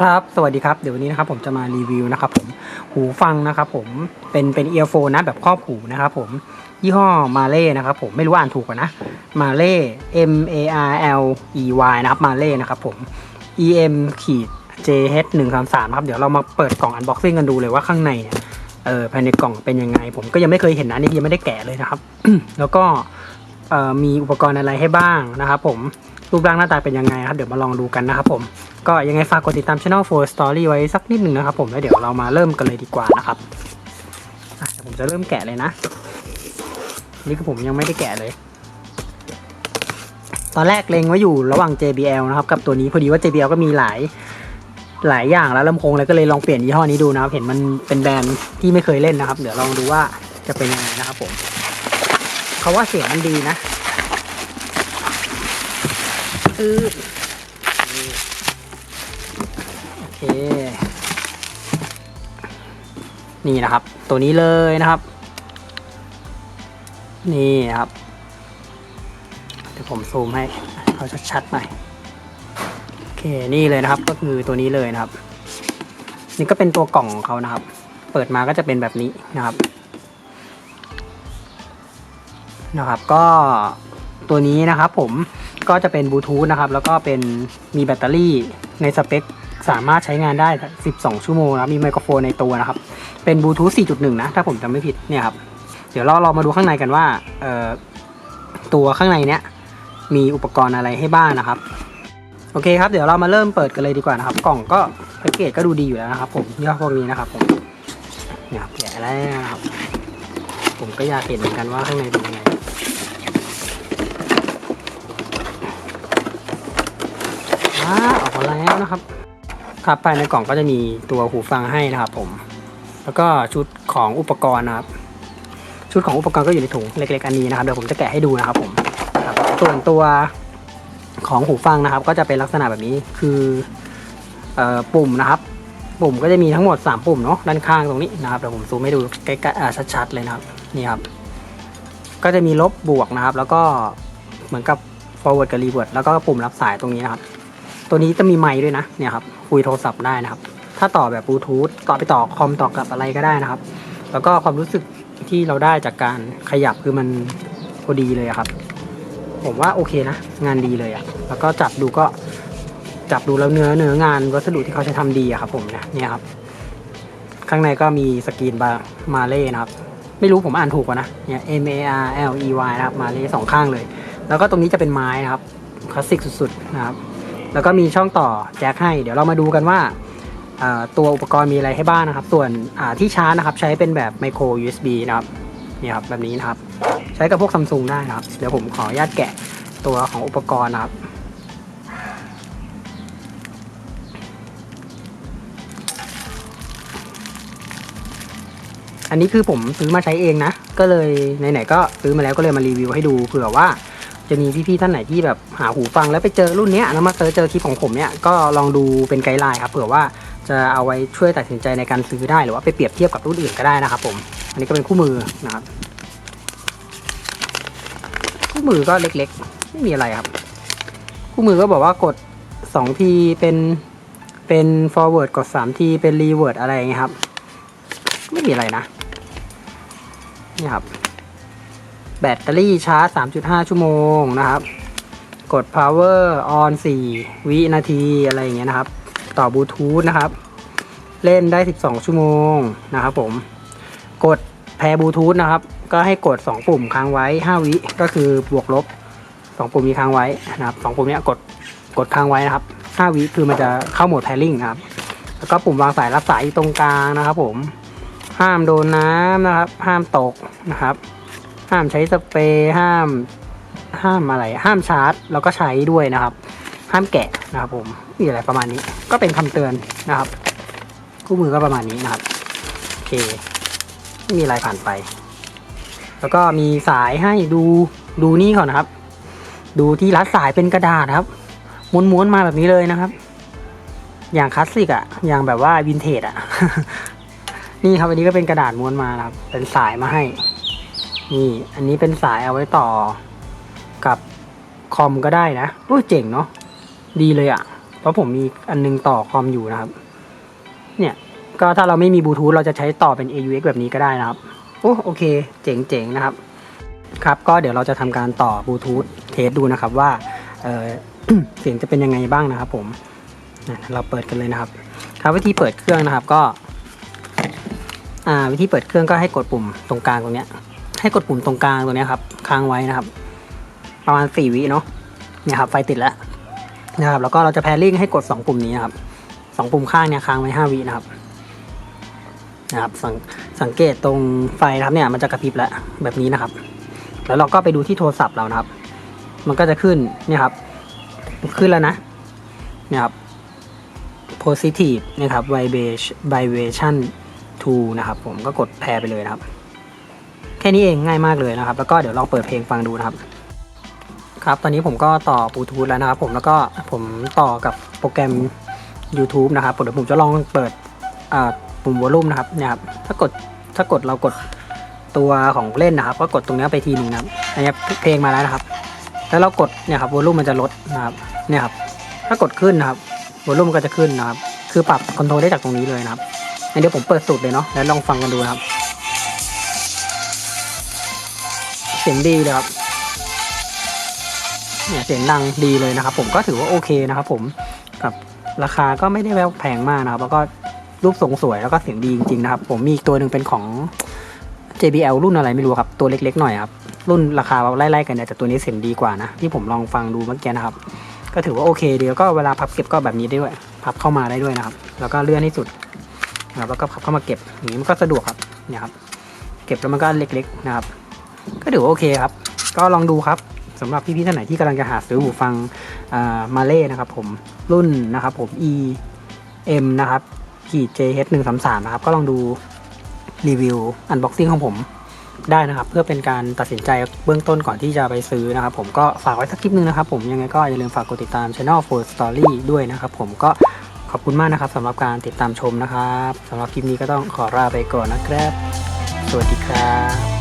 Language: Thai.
ครับ สวัสดีครับ เดี๋ยววันนี้นะครับผมจะมารีวิวนะครับผม หูฟังนะครับผมเป็นเป็นเอียร์โฟนนะแบบครอบหูนะครับผมยี่ห้อมาเล่นะครับผมไม่รู้ว่าอ่านถูกกว่านะมาเล่ M A R L E Y นะครับมาเล่นะครับผม E M ขีด J H 1 3 3ครับเดี๋ยวเรามาเปิดกล่องอันบ็อกซิ่งกันดูเลยว่าข้างในเนี่ยเออภายในกล่องเป็นยังไง ผมก็ยังไม่เคยเห็นนะนี่ยังไม่ได้แกะเลยนะครับ แล้วก็มีอุปกรณ์อะไรให้บ้างนะครับผมรูปร่างหน้าตาเป็นยังไงครับเดี๋ยวมาลองดูกันนะครับผม ก็ยังไงฝากกดติดตามช่ anel 4 Story ไว้สักนิดหนึ่งนะครับผมแล้วเดี๋ยวเรามาเริ่มกันเลยดีกว่านะครับผมจะเริ่มแกะเลยนะ นี่คือผมยังไม่ได้แกะเลย ตอนแรกเลงไว้อยู่ระหว่าง JBL นะครับ กับตัวนี้พอดีว่า JBL ก็มีหลายหลายอย่างแล้วลำโพงเลยก็เลยลองเปลี่ยนยี่ห้อนี้ดูนะครับ เห็นมันเป็นแบรนด์ที่ไม่เคยเล่นนะครับ เดี๋ยวลองดูว่าจะเป็นยังไงนะครับผมเขาว่าเสียงมันดีนะอือ นี่นะครับ ตัวนี้เลยนะครับ นี่นะครับ เดี๋ยวผมซูมให้เขาชัดๆหน่อยโอเคนี่เลยนะครับ ก็คือตัวนี้เลยนะครับ นี่ก็เป็นตัวกล่องของเขานะครับ เปิดมาก็จะเป็นแบบนี้นะครับนะครับ ก็ตัวนี้นะครับผมก็จะเป็นบลูทูธนะครับ แล้วก็เป็นมีแบตเตอรี่ในสเปค สามารถใช้งานได้ 12 ชั่วโมงนะมีไมโครโฟนในตัวนะครับ เป็นบลูทูธ 4.1 นะ ถ้าผมจำไม่ผิดเนี่ยครับ เดี๋ยวเราเรามาดูข้างในกันว่าตัวข้างในเนี้ยมีอุปกรณ์อะไรให้บ้างนะครับ โอเคครับ เดี๋ยวเรามาเริ่มเปิดกันเลยดีกว่านะครับ กล่องก็แพ็กเกจก็ดูดีอยู่แล้วนะครับ ผมยี่ห้อพวกนี้นะครับผมเนี่ยครับแกะแล้วนะครับ ผมก็อยากเห็นเหมือนกันว่าข้างในเป็นยังไงอ่าออกมาแล้วนะครับ ครับภายในกล่องก็จะมีตัวหูฟังให้นะครับผม แล้วก็ชุดของอุปกรณ์นะครับ ชุดของอุปกรณ์ก็อยู่ในถุงเล็กๆอันนี้นะครับเดี๋ยวผมจะแกะให้ดูนะครับผมครับส่วนตัวของหูฟังนะครับ ก็จะเป็นลักษณะแบบนี้คือออปุ่มนะครับ ปุ่มก็จะมีทั้งหมด 3 ปุ่มเนาะด้านข้างตรงนี้นะครับเดี๋ยวผมซูมให้ดูใกล้ๆชัดๆเลยนะครับนี่ครับ ก็จะมีลบบวกนะครับ แล้วก็เหมือนกับ forward กับ reverse แล้วก็ปุ่มรับสายตรงนี้นะครับ ตัวนี้จะมีไมค์ด้วยนะเนี่ยครับคุยโทรศัพท์ได้นะครับ ถ้าต่อแบบบลูทูธต่อไปต่อคอมต่อกับอะไรก็ได้นะครับ แล้วก็ความรู้สึกที่เราได้จากการขยับคือมันพอดีเลยครับ ผมว่าโอเคนะ งานดีเลยอะแล้วก็จับดูก็จับดูแล้วเนื้อเนื้องานวัสดุที่เขาใช้ทำดีอะครับ ผมเนี่ยเนี่ยครับ ข้างในก็มีสกรีนบามาเล่นะครับ ไม่รู้ผมอ่านถูกป่ะนะเนี่ย M A R L E Y นะครับมาเล่สองข้างเลย แล้วก็ตรงนี้จะเป็นไม้นะครับคลาสสิกสุดๆนะครับ แล้วก็มีช่องต่อแจ็คให้ เดี๋ยวเรามาดูกันว่าตัวอุปกรณ์มีอะไรให้บ้างนะครับ ส่วนที่ชาร์จนะครับใช้เป็นแบบไมโคร USB นะครับนี่ครับแบบนี้นะครับ ใช้กับพวกซัมซุงได้นะครับ เดี๋ยวผมขออนุญาตแกะตัวของอุปกรณ์นะครับอันนี้คือผมซื้อมาใช้เองนะ ก็เลยไหนๆก็ซื้อมาแล้วก็เลยมารีวิวให้ดูเผื่อว่า จะมีพี่ๆท่านไหนที่แบบหาหูฟังแล้วไปเจอรุ่นเนี้ยแล้วมาเจอเจอคลิปของผมเนี่ยก็ลองดูเป็นไกด์ไลน์ครับเผื่อว่าจะเอาไว้ช่วยตัดสินใจในการซื้อได้หรือว่าไปเปรียบเทียบกับรุ่นอื่นก็ได้นะครับ ผม อันนี้ก็เป็นคู่มือนะครับ คู่มือก็เล็กๆ ไม่มีอะไรครับ คู่มือก็บอกว่ากด2ทีเป็นเป็น forward กด3ทีเป็น revert อะไรอย่างเงี้ยครับ ไม่มีอะไรนะ นี่ครับ แบตเตอรี่ชาร์จ 3.5 ชั่วโมงนะครับ กด power on 4 วินาทีอะไรอย่างเงี้ยนะครับ ต่อบลูทูธนะครับ เล่นได้ 12 ชั่วโมงนะครับผม กดแพร์บลูทูธนะครับ ก็ให้กด 2 ปุ่มค้างไว้ 5 วิก็คือบวกลบ 2 ปุ่มมีค้างไว้นะครับ 2 ปุ่มเนี้ยกดกดค้างไว้นะครับ 5 วิคือมันจะเข้าโหมดแพริ่งนะครับ แล้วก็ปุ่มวางสายรับสายตรงกลางนะครับผม ห้ามโดนน้ำนะครับ ห้ามตกนะครับ ห้ามใช้สเปรย์ห้ามห้ามอะไร ห้ามชาร์จ แล้วก็ใช้ด้วยนะครับ ห้ามแกะนะครับผมมีอะไรประมาณนี้ ก็เป็นคำเตือนนะครับ คู่มือก็ประมาณนี้นะครับโอเคมีอะไรผ่านไป แล้วก็มีสายให้ดูดูนี่ก่อนนะครับ ดูที่รัดสายเป็นกระดาษครับ ม้วนๆมาแบบนี้เลยนะครับ อย่างคลาสสิกอะอย่างแบบว่าวินเทจอะนี่ครับอันนี้ก็เป็นกระดาษม้วนมานะครับ เป็นสายมาให้ นี่อันนี้เป็นสายเอาไว้ต่อกับคอมก็ได้นะโอ้เจ๋งเนาะดีเลยอะเพราะผมมีอันนึงต่อคอมอยู่นะครับ เนี่ยก็ถ้าเราไม่มีบลูทูธเราจะใช้ต่อเป็น AUX แบบนี้ก็ได้นะครับโอ้โอเค เจ๋งๆนะครับ ครับก็เดี๋ยวเราจะทำการต่อบลูทูธเทสดูนะครับว่าเเสียงจะเป็นยังไงบ้างนะครับ ผมเราเปิดกันเลยนะครับ ครับวิธีเปิดเครื่องนะครับก็ วิธีเปิดเครื่องก็ให้กดปุ่มตรงกลางตรงเนี้ย ให้กดปุ่มตรงกลางตรงเนี้ครับค้างไว้นะครับ ประมาณสี่วิเนาะเนี่ยครับไฟติดแล้วนะครับ แล้วก็เราจะแพรริ่งให้กดสองปุ่มนี้นะครับสองปุ่มข้างเนี่ยค้างไว้ห้าวินะครับนะครับสังสังเกตตรงไฟนะครับเนี่ยมันจะกระพริบแล้วแบบนี้นะครับ แล้วเราก็ไปดูที่โทรศัพท์เรานะครับ มันก็จะขึ้นเนี่ยครับ ขึ้นแล้วนะเนี่ยครับ positive นะครับ vibration to นะครับ ผมก็กดแพรไปเลยนะครับ ค่นี้เองง่ายมากเลยนะครับ แล้วก็เดี๋ยวลองเปิดเพลงฟังดูนะครับ ครับ ตอนนี้ผมก็ต่อบลูทูธแล้วนะครับ ผมแล้วก็ผมต่อกับโปรแกรม YouTube นะครับเดี๋ยวผมจะลองเปิดอ่าปุ่มวอลลุ่มนะครับเนี่ยครับถ้ากดถ้ากดเรากดตัวของเล่นนะครับ ก็กดตรงนี้ไปทีหนึ่งนะครับอันนี้เพลงมาแล้วนะครับ แล้วเรากดเนี่ยครับวอลลุ่มมันจะลดนะครับเนี่ยครับ ถ้ากดขึ้นนะครับวอลลุ่มก็จะขึ้นนะครับ คือปรับคอนโทรลได้จากตรงนี้เลยนะครับงั้นเดี๋ยวผมเปิดสูตรเลยเนาะแล้วลองฟังกันดูนะครับ เสียงดีเลยครับเนี่ยเสียงดังดีเลยนะครับ ผมก็ถือว่าโอเคนะครับ ผมกับราคาก็ไม่ได้แววแพงมากนะครับ แล้วก็รูปทรงสวยแล้วก็เสียงดีจริงๆนะครับ ผมมีอีกตัวหนึ่งเป็นของ JBL รุ่นอะไรไม่รู้ครับ ตัวเล็กๆหน่อยครับ รุ่นราคาไล่ๆกันเนี่ยแต่ตัวนี้เสียงดีกว่านะ ที่ผมลองฟังดูเมื่อกี้นะครับ ก็ถือว่าโอเคดีแล้วก็เวลาพับเก็บก็แบบนี้ได้ด้วย พับเข้ามาได้ด้วยนะครับ แล้วก็เลื่อนให้สุดนะครับแล้วก็พับเข้ามาเก็บอย่างนี้มันก็สะดวกครับเนี่ยครับ เก็บแล้วมันก็เล็กๆนะครับ ก็ถือว่าโอเคครับ ก็ลองดูครับสำหรับพี่ๆท่านไหนที่กำลังจะหาซื้อหูฟังมาเล่นะครับผมรุ่นนะครับผม E M นะครับขีด JH 1 3 3นะครับ ก็ลองดูรีวิวอันบ็อกซิ่งของผมได้นะครับ เพื่อเป็นการตัดสินใจเบื้องต้นก่อนที่จะไปซื้อนะครับ ผมก็ฝากไว้สักคลิปนึงนะครับ ผมยังไงก็อย่าลืมฝากกดติดตาม Channel for Story ด้วยนะครับ ผมก็ขอบคุณมากนะครับสำหรับการติดตามชมนะครับสำหรับคลิปนี้ก็ต้องขอลาไปก่อนนะครับ สวัสดีครับ